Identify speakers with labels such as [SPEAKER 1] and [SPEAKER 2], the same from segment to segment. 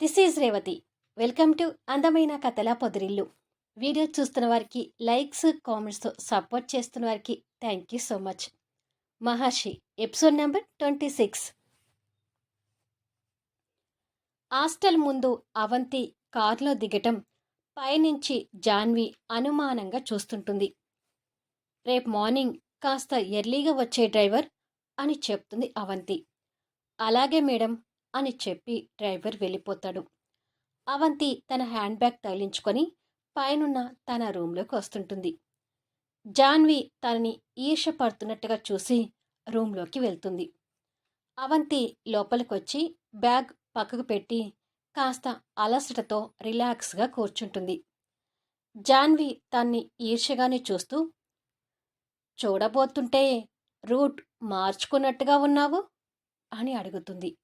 [SPEAKER 1] This is Revathi. Welcome to అందమైన కథల పొదిరిల్లు. Video చూస్తున్న వారికి లైక్స్ కామెంట్స్తో సపోర్ట్ చేస్తున్న వారికి thank you so much. Maharshi episode number twenty six. Hostel ముందు అవంతి కారులో దిగటం పైనుంచి జాన్వి అనుమానంగా చూస్తుంటుంది. రేపు మార్నింగ్ కాస్త ఎర్లీగా వచ్చే డ్రైవర్ అని చెప్తుంది అవంతి. అలాగే మేడం అని చెప్పి డ్రైవర్ వెళ్ళిపోతాడు. అవంతి తన హ్యాండ్ బ్యాగ్ తగిలించుకొని పైనున్న తన రూంలోకి వస్తుంటుంది. జాన్వి తనని ఈర్షపడుతున్నట్టుగా చూసి రూంలోకి వెళ్తుంది. అవంతి లోపలికొచ్చి బ్యాగ్ పక్కకు పెట్టి కాస్త అలసటతో రిలాక్స్గా కూర్చుంటుంది. జాన్వి తన్ని ఈర్షగానే చూస్తూ చూడబోతుంటే రూట్ మార్చుకున్నట్టుగా ఉన్నావు? అని అడుగుతుంది.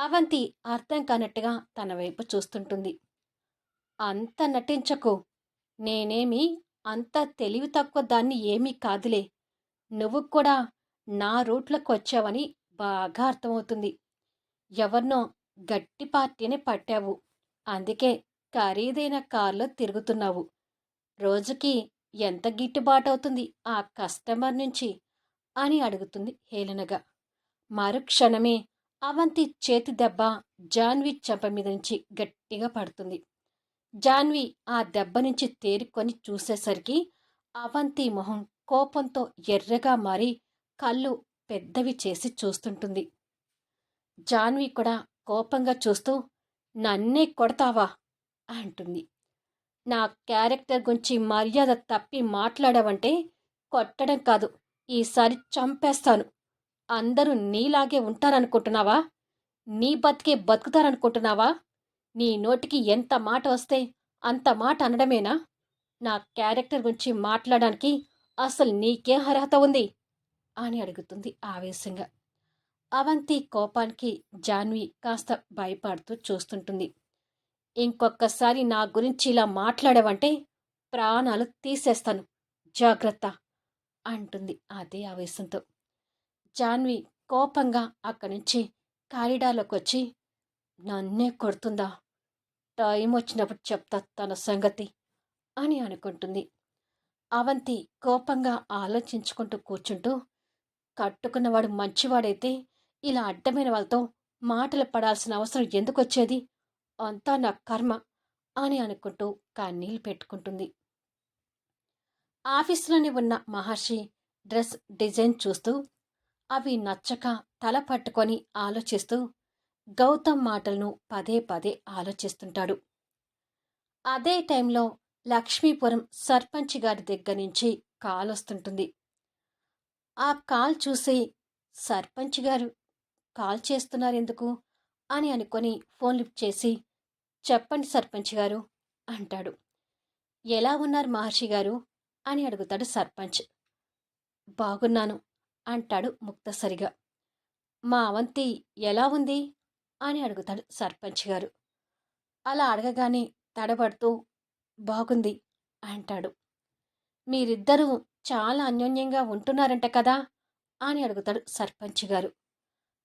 [SPEAKER 1] అవంతి అర్థం కానట్టుగా తన వైపు చూస్తుంటుంది. అంత నటించకు. నేనేమి అంత తెలివి తక్కువ దాన్ని ఏమీ కాదులే. నువ్వు కూడా నా రూట్లోకి వచ్చావని బాగా అర్థమవుతుంది. ఎవరినో గట్టి పార్టీని పట్టావు. అందుకే ఖరీదైన కారులో తిరుగుతున్నావు. రోజుకి ఎంత గిట్టుబాటు అవుతుంది ఆ కస్టమర్ నుంచి? అని అడుగుతుంది హేళనగా. మరుక్షణమే అవంతి చేతి దెబ్బ జాన్వి చెంప మీద నుంచి గట్టిగా పడుతుంది. జాన్వి ఆ దెబ్బ నుంచి తేరుకొని చూసేసరికి అవంతి మొహం కోపంతో ఎర్రగా మారి కళ్ళు పెద్దవి చేసి చూస్తుంటుంది. జాన్వి కూడా కోపంగా చూస్తూ నన్నే కొడతావా? అంటుంది. నా క్యారెక్టర్ గురించి మర్యాద తప్పి మాట్లాడావంటే కొట్టడం కాదు ఈసారి చంపేస్తాను. అందరూ నీలాగే ఉంటారనుకుంటున్నావా? నీ బతికే బతుకుతారనుకుంటున్నావా? నీ నోటికి ఎంత మాట వస్తే అంత మాట అనడమేనా? నా క్యారెక్టర్ గురించి మాట్లాడడానికి అసలు నీకేం అర్హత ఉంది? అని అడుగుతుంది ఆవేశంగా. అవంతి కోపానికి జాన్వి కాస్త భయపడుతూ చూస్తుంటుంది. ఇంకొకసారి నా గురించి ఇలా మాట్లాడవంటే ప్రాణాలు తీసేస్తాను. జాగ్రత్త! అంటుంది అదే ఆవేశంతో. జాన్వి కోపంగా అక్కడి నుంచి కారిడార్లోకి వచ్చి నన్నే కొడుతుందా? టైం వచ్చినప్పుడు చెప్తా తన సంగతి అని అనుకుంటుంది. అవంతి కోపంగా ఆలోచించుకుంటూ కూర్చుంటూ కట్టుకున్నవాడు మంచివాడైతే ఇలా అడ్డమైన వాళ్ళతో మాటలు పడాల్సిన అవసరం ఎందుకు వచ్చేది అంతా నా కర్మ అని అనుకుంటూ కన్నీళ్ళు పెట్టుకుంటుంది. ఆఫీసులోనే ఉన్న మహర్షి డ్రెస్ డిజైన్ చూస్తూ అవి నచ్చక తల పట్టుకొని ఆలోచిస్తూ గౌతమ్ మాటలను పదే పదే ఆలోచిస్తుంటాడు. అదే టైంలో లక్ష్మీపురం సర్పంచ్ గారి దగ్గర నుంచి కాల్ వస్తుంటుంది. ఆ కాల్ చూసి సర్పంచ్ గారు కాల్ చేస్తున్నారు ఎందుకు? అని అనుకొని ఫోన్ లిఫ్ట్ చేసి చెప్పండి సర్పంచ్ గారు అంటాడు. ఎలా ఉన్నారు మహర్షి గారు? అని అడుగుతాడు సర్పంచ్. బాగున్నాను అంటాడు ముక్తసరిగా. మా అవంతి ఎలా ఉంది? అని అడుగుతాడు సర్పంచ్ గారు. అలా అడగగానే తడబడుతూ బాగుంది అంటాడు. మీరిద్దరూ చాలా అన్యోన్యంగా ఉంటున్నారంట కదా? అని అడుగుతాడు సర్పంచ్ గారు.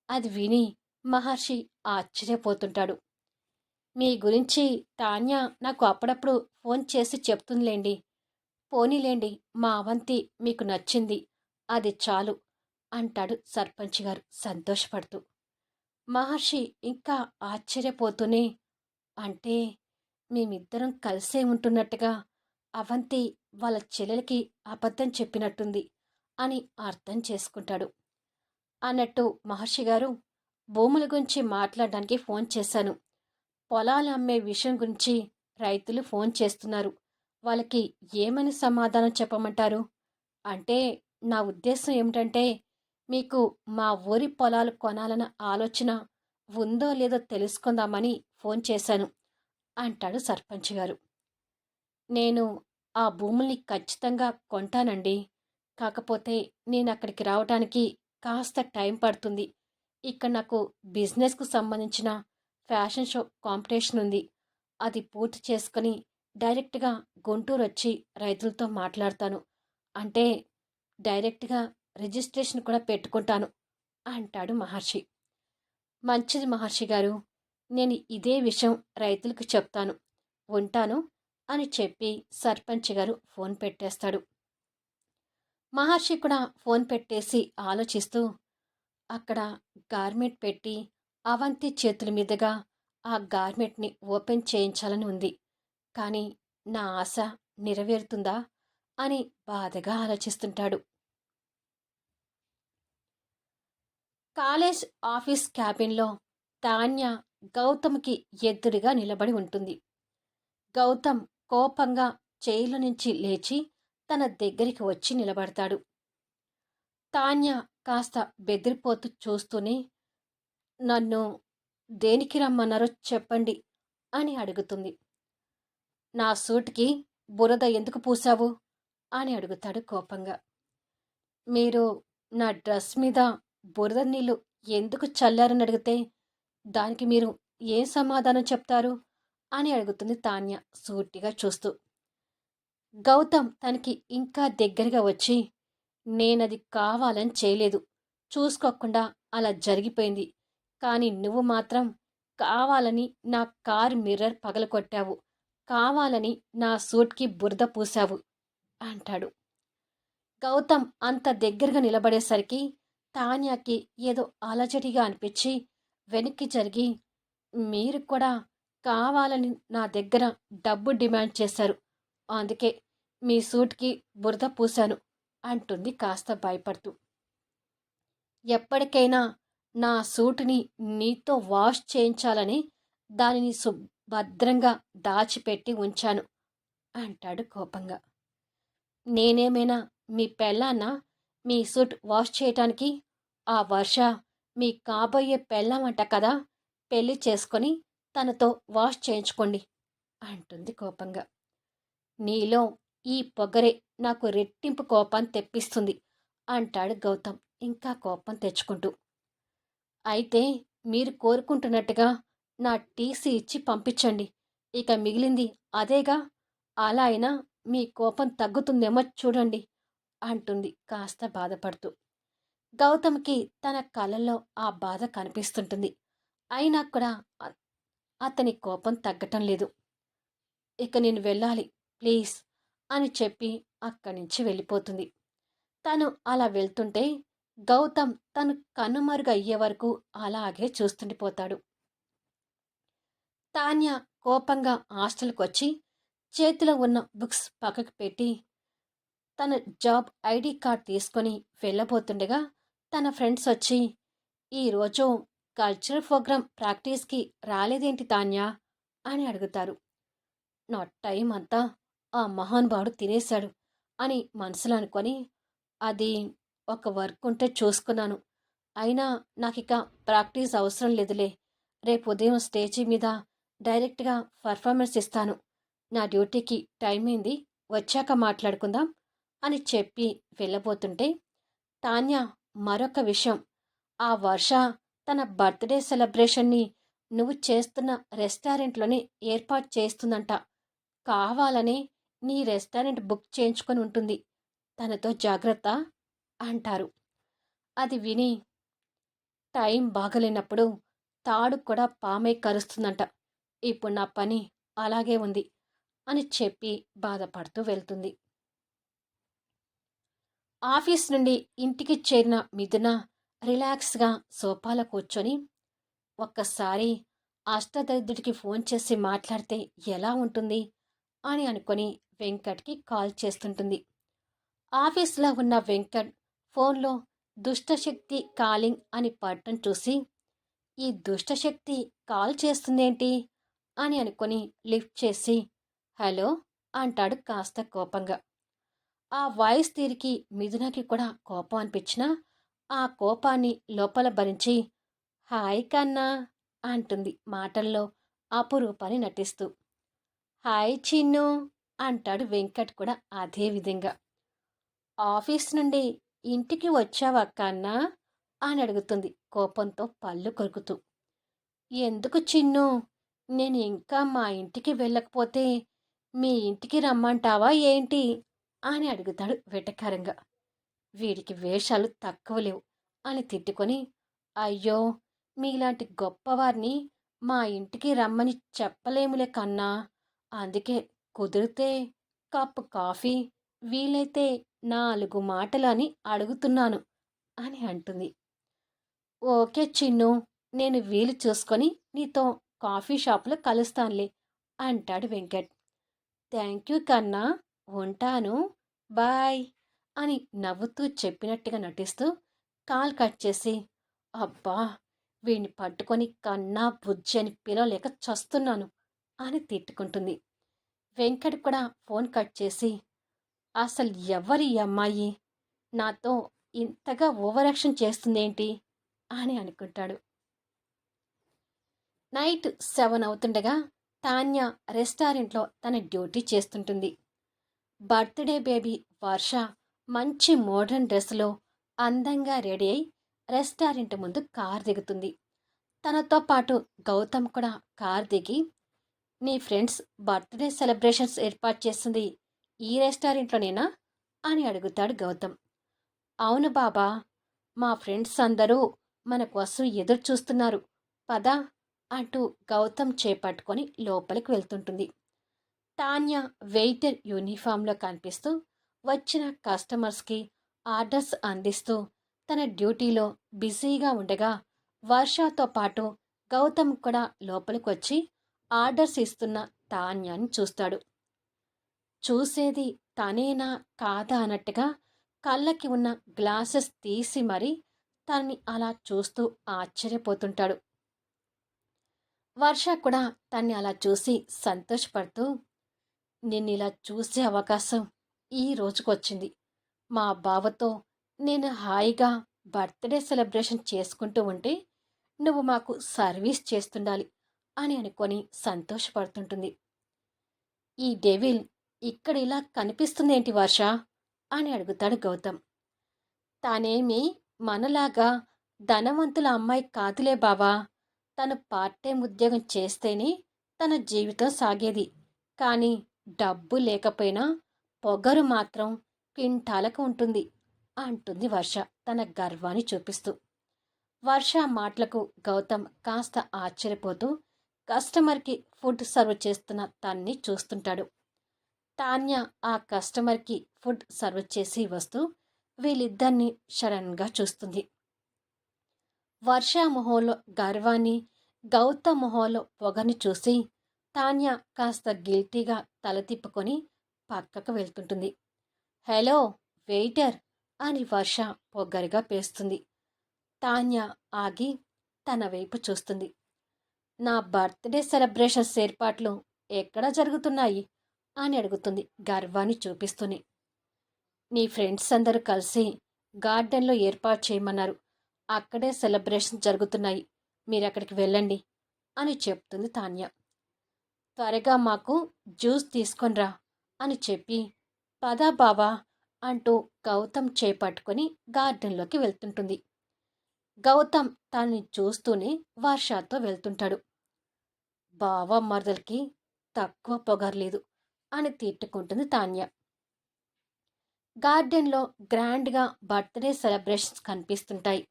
[SPEAKER 1] అది విని మహర్షి ఆశ్చర్యపోతుంటాడు. మీ గురించి తాన్య నాకు అప్పుడప్పుడు ఫోన్ చేసి చెప్తుందిలేండి. పోనీలేండి మా అవంతి మీకు నచ్చింది. అది చాలు. అంటాడు సర్పంచ్ గారు సంతోషపడుతూ. మహర్షి ఇంకా ఆశ్చర్యపోతూనే అంటే మేమిద్దరం కలిసే ఉంటున్నట్టుగా అవంతి వాళ్ళ చెల్లెలకి అబద్ధం చెప్పినట్టుంది అని అర్థం చేసుకుంటాడు. అన్నట్టు మహర్షి గారు భూముల గురించి మాట్లాడడానికి ఫోన్ చేశాను. పొలాలు అమ్మే విషయం గురించి రైతులు ఫోన్ చేస్తున్నారు. వాళ్ళకి ఏమని సమాధానం చెప్పమంటారు? అంటే నా ఉద్దేశం ఏమిటంటే మీకు మా ఊరి పొలాలు కొనాలన్న ఆలోచన ఉందో లేదో తెలుసుకుందామని ఫోన్ చేశాను అంటాడు సర్పంచ్ గారు. నేను ఆ భూముల్ని ఖచ్చితంగా కొంటానండి. కాకపోతే నేను అక్కడికి రావడానికి కాస్త టైం పడుతుంది. ఇక్కడ నాకు బిజినెస్కు సంబంధించిన ఫ్యాషన్ షో కాంపిటీషన్ ఉంది. అది పూర్తి చేసుకుని డైరెక్ట్గా గుంటూరు వచ్చి రైతులతో మాట్లాడతాను. అంటే డైరెక్ట్గా రిజిస్ట్రేషన్ కూడా పెట్టుకుంటాను అంటాడు మహర్షి. మంచిది మహర్షి గారు నేను ఇదే విషయం రైతులకు చెప్తాను ఉంటాను అని చెప్పి సర్పంచ్ గారు ఫోన్ పెట్టేస్తాడు. మహర్షి కూడా ఫోన్ పెట్టేసి ఆలోచిస్తూ అక్కడ గార్మెంట్ పెట్టి అవంతి చేతుల మీదుగా ఆ గార్మెంట్ని ఓపెన్ చేయించాలని ఉంది కానీ నా ఆశ నెరవేరుతుందా అని బాధగా ఆలోచిస్తుంటాడు. కాలేజ్ ఆఫీస్ క్యాబిన్లో తాన్య గౌతమ్కి ఎదురుగా నిలబడి ఉంటుంది. గౌతమ్ కోపంగా చేయిలో నుంచి లేచి తన దగ్గరికి వచ్చి నిలబడతాడు. తాన్య కాస్త బెదిరిపోతూ చూస్తూనే నన్ను దేనికి రమ్మన్నారో చెప్పండి అని అడుగుతుంది. నా సూట్కి బురద ఎందుకు పూసావు అని అడుగుతాడు కోపంగా. మీరు నా డ్రెస్ మీద బురద నీళ్ళు ఎందుకు చల్లారని అడిగితే దానికి మీరు ఏం సమాధానం చెప్తారు? అని అడుగుతుంది తాన్య సూటిగా చూస్తూ. గౌతమ్ తనకి ఇంకా దగ్గరగా వచ్చి నేనది కావాలని చేయలేదు. చూసుకోకుండా అలా జరిగిపోయింది. కానీ నువ్వు మాత్రం కావాలని నా కారు మిర్రర్ పగలకొట్టావు కావాలని నా సూట్కి బురద పూశావు అంటాడు. గౌతమ్ అంత దగ్గరగా నిలబడేసరికి తాన్యాకి ఏదో అలజడిగా అనిపించి వెనక్కి జరిగి మీరు కూడా కావాలని నా దగ్గర డబ్బు డిమాండ్ చేశారు. అందుకే మీ సూట్కి బురద పూశాను అంటుంది కాస్త భయపడుతూ. ఎప్పటికైనా నా సూటుని నీతో వాష్ చేయించాలని దానిని భద్రంగా దాచిపెట్టి ఉంచాను అంటాడు కోపంగా. నేనేమైనా మీ పెళ్ళాన్న మీ సూట్ వాష్ చేయటానికి ఆ వర్ష మీ కాబోయే పెళ్ళమంట కదా పెళ్ళి చేసుకొని తనతో వాష్ చేయించుకోండి అంటుంది కోపంగా. నీలో ఈ పొగరే నాకు రెట్టింపు కోపం తెప్పిస్తుంది అంటాడు గౌతమ్ ఇంకా కోపం తెచ్చుకుంటూ. అయితే మీరు కోరుకుంటున్నట్టుగా నా టీసీ ఇచ్చి పంపించండి ఇక మిగిలింది అదేగా అలా అయినా మీ కోపం తగ్గుతుందేమో చూడండి అంటుంది కాస్త బాధపడుతూ. గౌతమ్కి తన కళ్ళల్లో ఆ బాధ కనిపిస్తుంటుంది. అయినా కూడా అతని కోపం తగ్గటం లేదు. ఇక నేను వెళ్ళాలి ప్లీజ్ అని చెప్పి అక్కడి నుంచి వెళ్ళిపోతుంది. తను అలా వెళ్తుంటే గౌతమ్ తను కనుమరుగు అయ్యే వరకు అలాగే చూస్తుండిపోతాడు తాన్య కోపంగా హాస్టల్కి వచ్చి చేతిలో ఉన్న బుక్స్ పక్కకు పెట్టి తన జాబ్ ఐడి కార్డ్ తీసుకొని వెళ్ళబోతుండగా తన ఫ్రెండ్స్ వచ్చి ఈరోజు కల్చరల్ ప్రోగ్రామ్ ప్రాక్టీస్కి రాలేదేంటి తాన్యా? అని అడుగుతారు. నా టైం అంతా ఆ మహానుభావుడు తినేశాడు అని మనసులో అనుకొని అది ఒక వర్క్ ఉంటే చూసుకున్నాను. అయినా నాకు ఇక ప్రాక్టీస్ అవసరం లేదులే. రేపు ఉదయం స్టేజీ మీద డైరెక్ట్గా పర్ఫార్మెన్స్ ఇస్తాను. నా డ్యూటీకి టైం అయింది వచ్చాక మాట్లాడుకుందాం అని చెప్పి వెళ్ళబోతుంటే తాన్య మరొక విషయం. ఆ వర్ష తన బర్త్డే సెలబ్రేషన్ని నువ్వు చేస్తున్న రెస్టారెంట్లోనే ఏర్పాటు చేస్తుందంట. కావాలని నీ రెస్టారెంట్ బుక్ చేయించుకొని ఉంటుంది. తనతో జాగ్రత్త అంటారు. అది విని టైం బాగలేనప్పుడు తాడు కూడా పామై కరుస్తుందంట. ఇప్పుడు నా పని అలాగే ఉంది అని చెప్పి బాధపడుతూ వెళ్తుంది. ఆఫీస్ నుండి ఇంటికి చేరిన మిథున రిలాక్స్గా సోఫాలో కూర్చొని ఒక్కసారి అష్టదరిద్రుడికి ఫోన్ చేసి మాట్లాడితే ఎలా ఉంటుంది అని అనుకొని వెంకట్కి కాల్ చేస్తుంటుంది. ఆఫీస్లో ఉన్న వెంకట్ ఫోన్లో దుష్టశక్తి కాలింగ్ అని పట్టం చూసి ఈ దుష్టశక్తి కాల్ చేస్తుందేంటి? అని అనుకొని లిఫ్ట్ చేసి హలో అంటాడు కాస్త కోపంగా. ఆ వాయిస్ తీరికి మిథునకి కూడా కోపం అనిపించినా ఆ కోపాన్ని లోపల భరించి హాయ్ కన్నా అంటుంది మాటల్లో అపురూపాన్ని నటిస్తూ. హాయ్ చిన్ను అంటాడు వెంకట్ కూడా అదే విధంగా. ఆఫీస్ నుండి ఇంటికి వచ్చావా కన్నా అని అడుగుతుంది కోపంతో పళ్ళు కొరుకుతూ. ఎందుకు చిన్ను? నేను ఇంకా మా ఇంటికి వెళ్ళకపోతే మీ ఇంటికి రమ్మంటావా ఏంటి? అని అడుగుతాడు వెటకారంగా. వీడికి వేషాలు తక్కువ లేవు అని తిట్టుకొని అయ్యో మీలాంటి గొప్పవారిని మా ఇంటికి రమ్మని చెప్పలేములే కన్నా. అందుకే కుదిరితే కప్పు కాఫీ వీలైతే నాలుగు మాటలు అని అడుగుతున్నాను అని అంటుంది. ఓకే చిన్ను నేను వీలు చూసుకొని నీతో కాఫీ షాప్లో కలుస్తానులే అంటాడు వెంకట్. థ్యాంక్ యూ కన్నా ఉంటాను. బాయ్ అని నవ్వుతూ చెప్పినట్టుగా నటిస్తూ కాల్ కట్ చేసి అబ్బా వీణ్ణి పట్టుకొని కన్నా బుజ్జి అని పిలవలేక చస్తున్నాను అని తిట్టుకుంటుంది. వెంకట్ కూడా ఫోన్ కట్ చేసి అసలు ఎవరి అమ్మాయి? నాతో ఇంతగా ఓవరాక్షన్ చేస్తుందేంటి? అని అనుకుంటాడు. నైట్ సెవెన్ అవుతుండగా తాన్య రెస్టారెంట్లో తన డ్యూటీ చేస్తుంటుంది. బర్త్డే బేబీ వర్ష మంచి మోడర్న్ డ్రెస్లో అందంగా రెడీ అయి రెస్టారెంట్ ముందు కార్ దిగుతుంది. తనతో పాటు గౌతమ్ కూడా కార్ దిగి నీ ఫ్రెండ్స్ బర్త్డే సెలబ్రేషన్స్ ఏర్పాటు చేస్తుంది. ఈ రెస్టారెంట్లోనేనా? అని అడుగుతాడు గౌతమ్. అవును బాబా మా ఫ్రెండ్స్ అందరూ మన కోసం ఎదురు చూస్తున్నారు. పదా అంటూ గౌతమ్ చేపట్టుకొని లోపలికి వెళ్తుంటుంది. టాన్యా వెయిటర్ యూనిఫామ్లో కనిపిస్తూ వచ్చిన కస్టమర్స్కి ఆర్డర్స్ అందిస్తూ తన డ్యూటీలో బిజీగా ఉండగా వర్షతో పాటు గౌతమ్ కూడా లోపలికి వచ్చి ఆర్డర్స్ ఇస్తున్న తాన్యాని చూస్తాడు. చూసేది తనేనా కాదా అన్నట్టుగా కళ్ళకి ఉన్న గ్లాసెస్ తీసి మరీ తనని అలా చూస్తూ ఆశ్చర్యపోతుంటాడు. వర్ష కూడా తన్ని అలా చూసి సంతోషపడుతూ నిన్ను ఇలా చూసే అవకాశం ఈ రోజుకొచ్చింది. మా బావతో నేను హాయిగా బర్త్డే సెలబ్రేషన్ చేసుకుంటూ ఉంటే నువ్వు మాకు సర్వీస్ చేస్తుండాలి అని అనుకొని సంతోషపడుతుంటుంది. ఈ డెవిల్ ఇక్కడ ఇలా కనిపిస్తుందేంటి వర్ష? అని అడుగుతాడు గౌతమ్. తానేమి మనలాగా ధనవంతుల అమ్మాయి కాదులే బావా. తను పార్ట్ టైం ఉద్యోగం చేస్తేనే తన జీవితం సాగేది. కానీ డబ్బు లేకపోయినా పొగరు మాత్రం క్వింటాలకు ఉంటుంది అంటుంది వర్ష తన గర్వాన్ని చూపిస్తూ. వర్ష మాటలకు గౌతమ్ కాస్త ఆశ్చర్యపోతూ కస్టమర్కి ఫుడ్ సర్వ్ చేస్తున్న తన్ని చూస్తుంటాడు. తాన్య ఆ కస్టమర్కి ఫుడ్ సర్వ్ చేసి వస్తూ వీళ్ళిద్దరిని షడన్గా చూస్తుంది. వర్ష మొహంలో గర్వాన్ని గౌతమ్ మొహంలో పొగని చూసి తాన్య కాస్త గిల్టీగా తల తిప్పుకొని పక్కకు వెళ్తుంటుంది. Hello waiter! అని వర్ష పొగ్గరిగా పేస్తుంది. తాన్య ఆగి తన వైపు చూస్తుంది. నా బర్త్డే సెలబ్రేషన్స్ ఏర్పాట్లు ఎక్కడ జరుగుతున్నాయి? అని అడుగుతుంది గర్వాన్ని చూపిస్తూనే. నీ ఫ్రెండ్స్ అందరూ కలిసి గార్డెన్లో ఏర్పాటు చేయమన్నారు. అక్కడే సెలబ్రేషన్స్ జరుగుతున్నాయి. మీరు అక్కడికి వెళ్ళండి అని చెప్తుంది తాన్య. త్వరగా మాకు జ్యూస్ తీసుకొనిరా అని చెప్పి పదా బాబా అంటూ గౌతమ్ చేపట్టుకొని గార్డెన్లోకి వెళ్తుంటుంది. గౌతమ్ తనని చూస్తూనే వర్షాతో వెళ్తుంటాడు. బావ మరదలకి తక్కువ పొగర్లేదు అని తిట్టుకుంటుంది తాన్య. గార్డెన్లో గ్రాండ్గా బర్త్డే సెలబ్రేషన్స్ కనిపిస్తుంటాయి.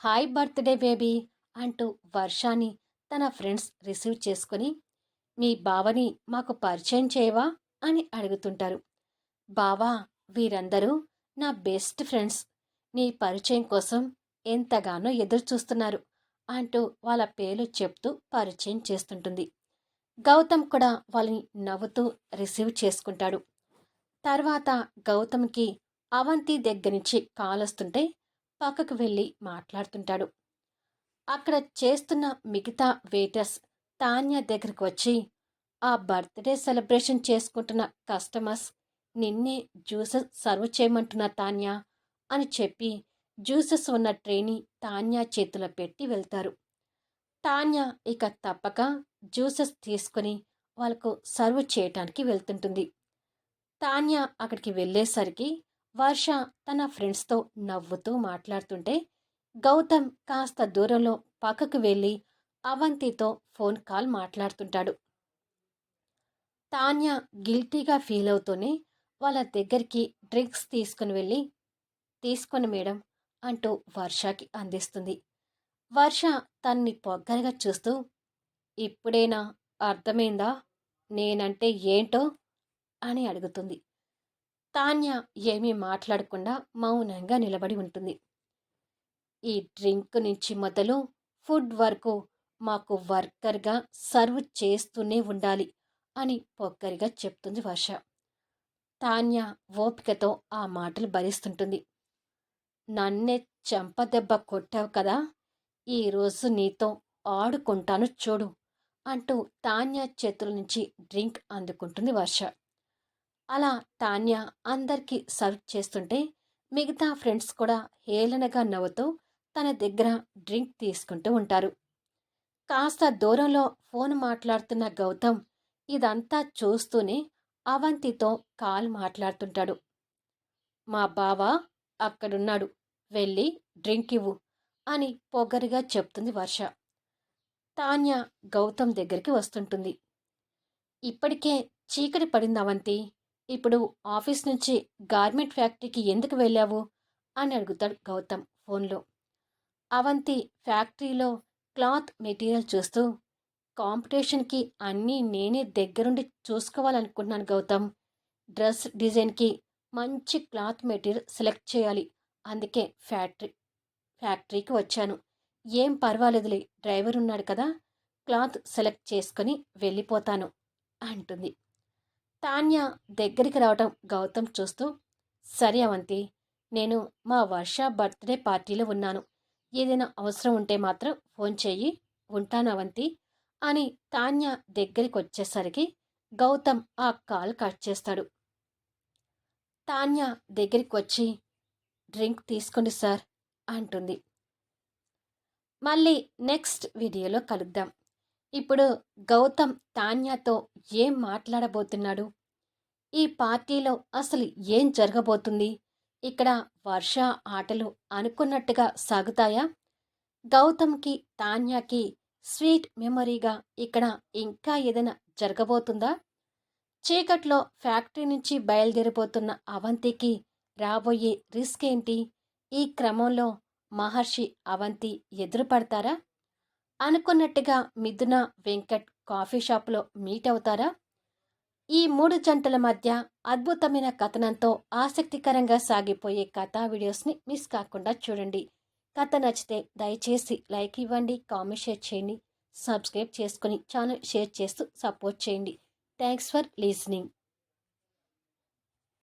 [SPEAKER 1] హాయ్ బర్త్డే బేబీ అంటూ వర్షాన్ని తన ఫ్రెండ్స్ రిసీవ్ చేసుకుని మీ బావని మాకు పరిచయం చేయవా? అని అడుగుతుంటారు. బావా వీరందరూ నా బెస్ట్ ఫ్రెండ్స్. నీ పరిచయం కోసం ఎంతగానో ఎదురు చూస్తున్నారు అంటూ వాళ్ళ పేర్లు చెప్తూ పరిచయం చేస్తుంటుంది. గౌతమ్ కూడా వాళ్ళని నవ్వుతూ రిసీవ్ చేసుకుంటాడు. తర్వాత గౌతమ్కి అవంతి దగ్గర నుంచి కాల్ వస్తుంటే పక్కకు వెళ్ళి మాట్లాడుతుంటాడు. అక్కడ చేస్తున్న మిగతా వెయిటర్స్ తాన్య దగ్గరకు వచ్చి ఆ బర్త్డే సెలబ్రేషన్ చేసుకుంటున్న కస్టమర్స్ నిన్నే జ్యూసెస్ సర్వ్ చేయమంటున్న తాన్య అని చెప్పి జ్యూసెస్ ఉన్న ట్రేని తాన్య చేతిలో పెట్టి వెళ్తారు. తాన్య ఇక తప్పక జ్యూసెస్ తీసుకుని వాళ్ళకు సర్వ్ చేయటానికి వెళ్తుంటుంది. తాన్య అక్కడికి వెళ్ళేసరికి వర్ష తన ఫ్రెండ్స్తో నవ్వుతూ మాట్లాడుతుంటే గౌతమ్ కాస్త దూరంలో పక్కకు వెళ్ళి అవంతితో ఫోన్ కాల్ మాట్లాడుతుంటాడు. తాన్య గిల్టీగా ఫీల్ అవుతూనే వాళ్ళ దగ్గరికి డ్రింక్స్ తీసుకుని వెళ్ళి తీసుకొని మేడం అంటూ వర్షకి అందిస్తుంది. వర్ష తన్ని పొగ్గరగా చూస్తూ ఇప్పుడేనా? అర్థమైందా? నేనంటే ఏంటో? అని అడుగుతుంది. తాన్య ఏమీ మాట్లాడకుండా మౌనంగా నిలబడి ఉంటుంది. ఈ డ్రింక్ నుంచి మొదలు ఫుడ్ వరకు మాకు వర్కర్గా సర్వ్ చేస్తూనే ఉండాలి అని పొక్కరిగా చెప్తుంది వర్ష. తాన్య ఓపికతో ఆ మాటలు భరిస్తుంటుంది. నన్నే చెంపదెబ్బ కొట్టావు కదా ఈరోజు నీతో ఆడుకుంటాను చూడు అంటూ తాన్య చేతుల నుంచి డ్రింక్ అందుకుంటుంది వర్ష. అలా తాన్య అందరికీ సర్వ్ చేస్తుంటే మిగతా ఫ్రెండ్స్ కూడా హేళనగా నవ్వుతూ తన దగ్గర డ్రింక్ తీసుకుంటూ ఉంటారు. కాస్త దూరంలో ఫోన్ మాట్లాడుతున్న గౌతమ్ ఇదంతా చూస్తూనే అవంతితో కాల్ మాట్లాడుతుంటాడు. మా బావ అక్కడున్నాడు వెళ్ళి డ్రింక్ ఇవ్వు అని పొగరుగా చెప్తుంది వర్ష. తాన్య గౌతమ్ దగ్గరికి వస్తుంటుంది. ఇప్పటికే చీకటి పడింది అవంతి ఇప్పుడు ఆఫీస్ నుంచి గార్మెంట్ ఫ్యాక్టరీకి ఎందుకు వెళ్ళావు? అని అడుగుతాడు గౌతమ్ ఫోన్లో. అవంతి ఫ్యాక్టరీలో క్లాత్ మెటీరియల్ చూస్తూ కాంపిటీషన్కి అన్నీ నేనే దగ్గరుండి చూసుకోవాలనుకుంటున్నాను గౌతమ్. డ్రెస్ డిజైన్కి మంచి క్లాత్ మెటీరియల్ సెలెక్ట్ చేయాలి. అందుకే ఫ్యాక్టరీ ఫ్యాక్టరీకి వచ్చాను. ఏం పర్వాలేదులే డ్రైవర్ ఉన్నాడు కదా క్లాత్ సెలెక్ట్ చేసుకొని వెళ్ళిపోతాను అంటుంది. తాన్య దగ్గరికి రావటం గౌతమ్ చూస్తూ సరే అవంతి నేను మా వర్ష బర్త్డే పార్టీలో ఉన్నాను. ఏదైనా అవసరం ఉంటే మాత్రం ఫోన్ చెయ్యి ఉంటానవంతి అని తాన్య దగ్గరికి వచ్చేసరికి గౌతమ్ ఆ కాల్ కట్ చేస్తాడు. తాన్య దగ్గరికి వచ్చి డ్రింక్ తీసుకోండి సార్ అంటుంది. మళ్ళీ నెక్స్ట్ వీడియోలో కలుద్దాం. ఇప్పుడు గౌతమ్ తాన్యాతో ఏం మాట్లాడబోతున్నాడు? ఈ పార్టీలో అసలు ఏం జరగబోతుంది? ఇక్కడ వర్ష ఆటలు అనుకున్నట్టుగా సాగుతాయా? గౌతమ్కి తాన్యాకి స్వీట్ మెమరీగా ఇక్కడ ఇంకా ఏదైనా జరగబోతుందా? చీకట్లో ఫ్యాక్టరీ నుంచి బయలుదేరిపోతున్న అవంతికి రాబోయే రిస్క్ ఏంటి? ఈ క్రమంలో మహర్షి అవంతి ఎదురుపడతారా? అనుకున్నట్టుగా మిథున వెంకట్ కాఫీ షాప్లో మీట్ అవుతారా ఈ మూడు జంటల మధ్య అద్భుతమైన కథనంతో ఆసక్తికరంగా సాగిపోయే కథా వీడియోస్ని మిస్ కాకుండా చూడండి. కథ నచ్చితే దయచేసి లైక్ ఇవ్వండి కామెంట్ షేర్ చేయండి సబ్స్క్రైబ్ చేసుకుని ఛానల్ షేర్ చేస్తూ సపోర్ట్ చేయండి. Thanks for listening.